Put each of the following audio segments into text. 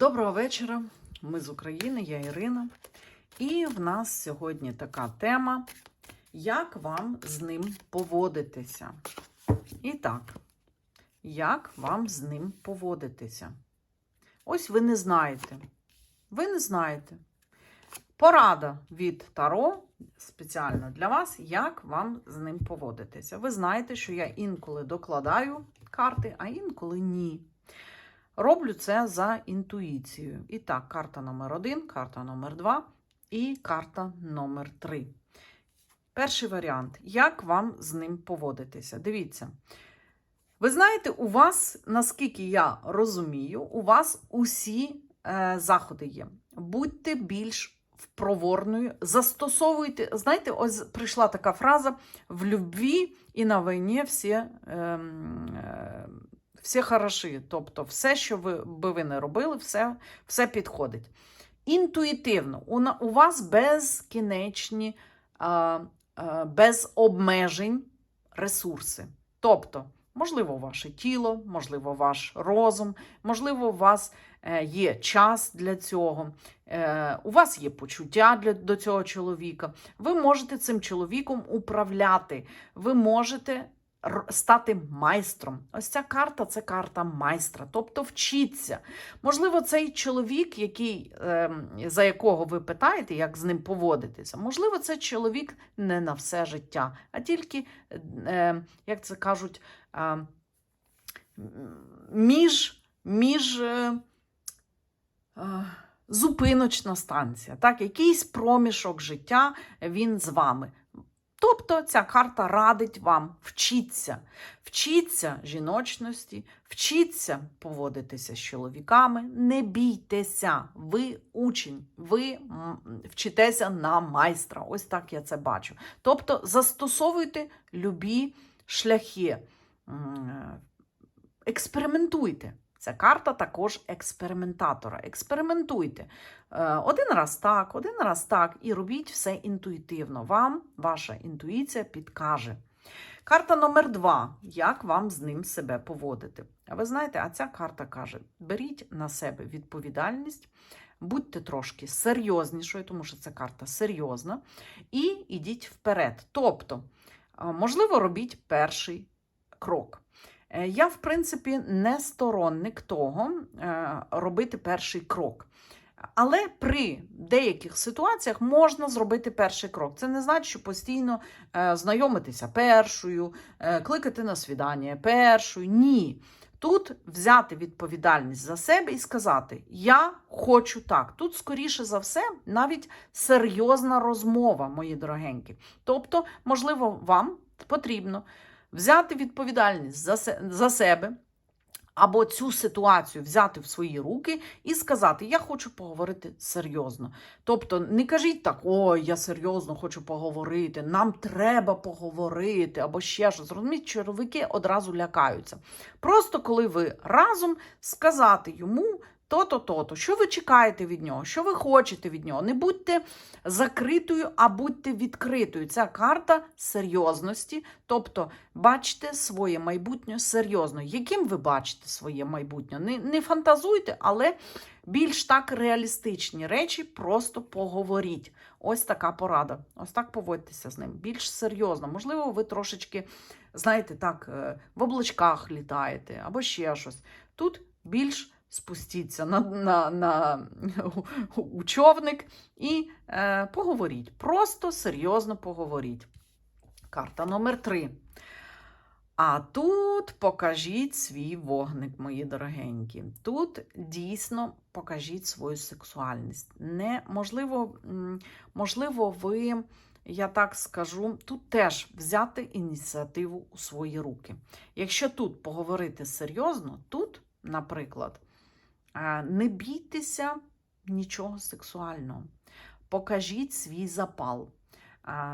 Доброго вечора. Ми з України, я Ірина. І в нас сьогодні така тема: як вам з ним поводитися? І так, як вам з ним поводитися? Ось ви не знаєте. Ви не знаєте. Порада від Таро спеціально для вас, як вам з ним поводитися. Ви знаєте, що я інколи докладаю карти, а інколи ні. Роблю це за інтуїцією. І так, карта номер один, карта номер два і карта номер три. Перший варіант. Як вам з ним поводитися? Дивіться. Ви знаєте, у вас, наскільки я розумію, у вас усі е, заходи є. Будьте більш проворною, застосовуйте. Знаєте, ось прийшла така фраза: в любві і на війні всі. Е, е, всі хороші. Тобто, все, що ви би ви не робили, все, все підходить. Інтуїтивно, у, у вас безкінечні, а, а, без обмежень ресурси. Тобто, можливо, ваше тіло, можливо, ваш розум, можливо, у вас е, є час для цього, е, у вас є почуття для, до цього чоловіка. Ви можете цим чоловіком управляти, ви можете стати майстром. Ось ця карта це карта майстра, тобто вчіться. Можливо, цей чоловік, який, ем, за якого ви питаєте, як з ним поводитися, можливо, це чоловік не на все життя, а тільки, е, як це кажуть, між, між е, зупиночна станція, так, якийсь проміжок життя він з вами. Тобто ця карта радить вам вчіться, вчіться жіночності, вчіться поводитися з чоловіками, не бійтеся, ви учень, ви вчитеся на майстра. Ось так я це бачу. Тобто застосовуйте любі шляхи, експериментуйте. Ця карта також експериментатора. Експериментуйте. Е, Один раз так, один раз так, і робіть все інтуїтивно. Вам ваша інтуїція підкаже. Карта номер два. Як вам з ним себе поводити? А ви знаєте, а ця карта каже: беріть на себе відповідальність, будьте трошки серйознішою, тому що ця карта серйозна, і йдіть вперед. Тобто, е, можливо, робіть перший крок. Е, Я, в принципі, не сторонник того е, робити перший крок. Але при деяких ситуаціях можна зробити перший крок. Це не значить, що постійно е, знайомитися першою, кликати на свідання першою. Ні. Тут взяти відповідальність за себе і сказати: Я хочу так. Тут, скоріше за все, навіть серйозна розмова, мої дорогенькі. Тобто, можливо, вам потрібно взяти відповідальність за, за себе. Або цю ситуацію взяти в свої руки і сказати: Я хочу поговорити серйозно. Тобто, не кажіть так, ой, я серйозно хочу поговорити, нам треба поговорити, або ще щось. Розумієте, чоловіки одразу лякаються. Просто коли ви разом сказати йому то-то, то-то, що ви чекаєте від нього, що ви хочете від нього. Не будьте закритою, а будьте відкритою. Ця карта серйозності. Тобто, бачите своє майбутнє серйозно. Яким ви бачите своє майбутнє? Не, не фантазуйте, але більш так реалістичні речі просто поговоріть. Ось така порада. Ось так поводьтеся з ним. Більш серйозно. Можливо, ви трошечки, знаєте, так, е, в облачках літаєте або ще щось. Тут більш спустіться на, на, на у- і е, поговоріть. Просто серйозно поговоріть. Карта номер три. А тут покажіть свій вогник, мої дорогенькі. Тут дійсно покажіть свою сексуальність. Не, можливо, можливо, ви, я так скажу, тут теж взяти ініціативу у свої руки. Якщо тут поговорити серйозно, тут, наприклад, не бійтеся нічого сексуального. Покажіть свій запал,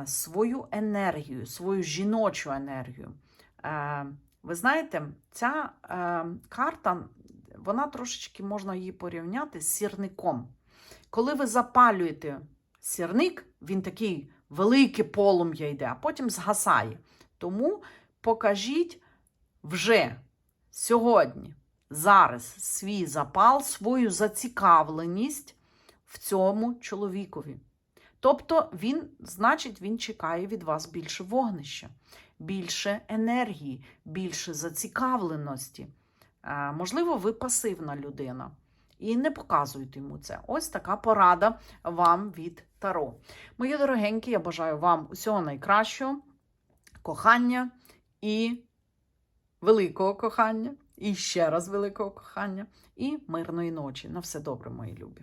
свою енергію, свою жіночу енергію. Ви знаєте, ця е, карта, вона трошечки можна її порівняти з сірником. Коли ви запалюєте сірник, він такий велике полум'я йде, а потім згасає. Тому покажіть вже сьогодні зараз свій запал, свою зацікавленість в цьому чоловікові. Тобто він, значить, він чекає від вас більше вогнища, більше енергії, більше зацікавленості. Е, можливо, ви пасивна людина. І не показуйте йому це. Ось така порада вам від Таро. Мої дорогенькі, я бажаю вам усього найкращого, кохання і великого кохання, і ще раз великого кохання, і мирної ночі. На все добре, мої любі.